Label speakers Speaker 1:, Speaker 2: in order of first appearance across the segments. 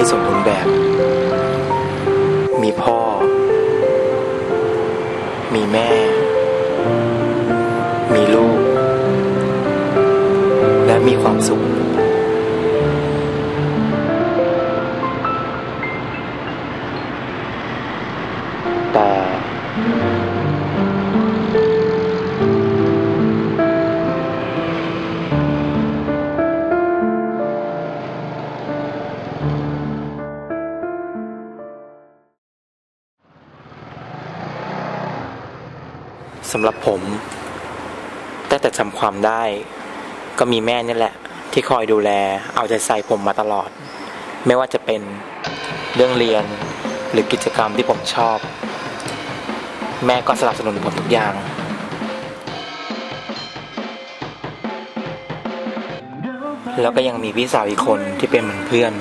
Speaker 1: ที่สมบูรณ์แบบ มีพ่อ มีแม่ มีลูก และมีความสุขแต่ สำหรับผมตั้งแต่จำความได้ ก็มีแม่นี่แหละ ที่คอยดูแล เอาใจใส่ผมมาตลอด ไม่ว่าจะเป็นเรื่องเรียนหรือกิจกรรมที่ผมชอบ แม่ก็สนับสนุนผมทุกอย่างแล้วก็ยังมีพี่สาวอีกคนที่เป็นเหมือนเพื่อน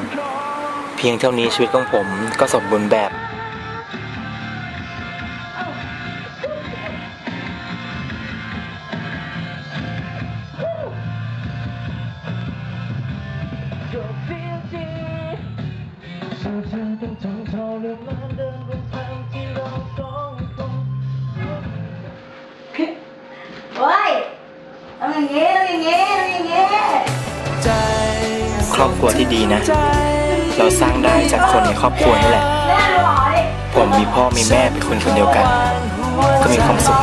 Speaker 1: เพียงเท่านี้ชีวิตของผมก็สมบูรณ์แบบ
Speaker 2: เฮ้ยทำอย่างงี้ทำอย่างงี้ทำอย่างงี้
Speaker 1: ครอบครัวที่ดีนะ เราสร้างได้จากคนในครอบครัวนี่แหละ
Speaker 2: แม่ดูหอดิ
Speaker 1: ผมมีพ่อมีแม่เป็นคนคนเดียวกัน ก็มีความสุข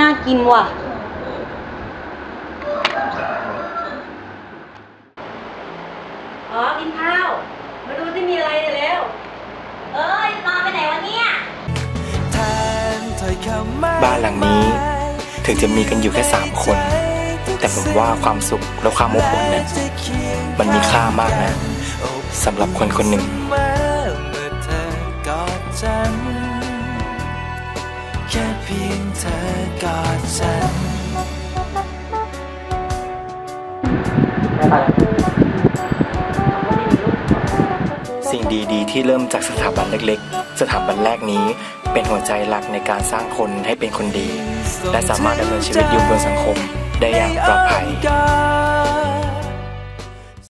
Speaker 2: นี่แม่งน่ากินว่ะ อ๋อ กินข้าว มาดูที่มีอะไรเดี๋ยวเร็วเอ้ยนอนไปไหนวะเนี่ย
Speaker 1: บ้านหลังนี้ถึงจะมีกันอยู่แค่สามคน แต่ผมว่าความสุขและความอบอุ่นเนี่ยมันมีค่ามากนะสำหรับคนคนหนึ่ง สิ่งดีๆ ที่เริ่มจากสถาบันเล็กๆ สถาบันแรกนี้เป็นหัวใจหลักในการสร้างคนให้เป็นคนดี และสามารถดำเนินชีวิตอยู่บนสังคมได้อย่างปลอดภัย